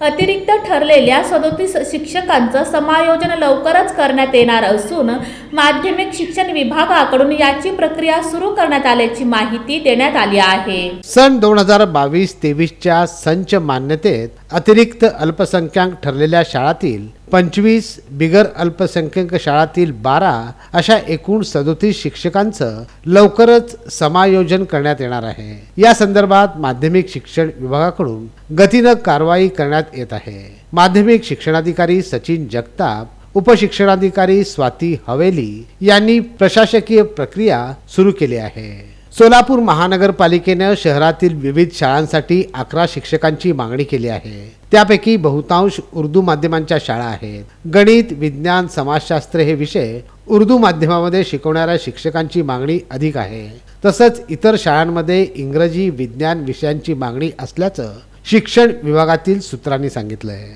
अतिरिक्त ठरलेल्या सदोतीस शिक्षकांचं समायोजन लवकरच करण्यात येणार असून माध्यमिक शिक्षण विभागाकडून याची प्रक्रिया सुरू करण्यात आल्याची माहिती देण्यात आली आहे. सन दोन हजार बावीस तेवीसच्या संच मान्यतेत अतिरिक्त अल्पसंख्याक ठरलेल्या शाळातील पंचवीस बिगर अल्पसंख्याक शाळातील बारा अशा एकूण सदोतीस शिक्षकांचं लवकरच समायोजन करण्यात येणार आहे. या संदर्भात माध्यमिक शिक्षण विभागाकडून गतीनं कारवाई करण्यात येत आहे. माध्यमिक शिक्षणाधिकारी सचिन जगताप उपशिक्षणाधिकारी स्वाती हवेली यांनी प्रशासकीय प्रक्रिया सुरू केली आहे. सोलापूर महानगरपालिकेनं शहरातील विविध शाळांसाठी अकरा शिक्षकांची मागणी केली आहे. त्यापैकी बहुतांश उर्दू माध्यमांच्या शाळा आहेत. गणित विज्ञान समाजशास्त्र हे विषय उर्दू माध्यमामध्ये शिकवणाऱ्या शिक्षकांची मागणी अधिक आहे. तसंच इतर शाळांमध्ये इंग्रजी विज्ञान विषयांची मागणी असल्याचं शिक्षण विभागातील सूत्रांनी सांगितलं आहे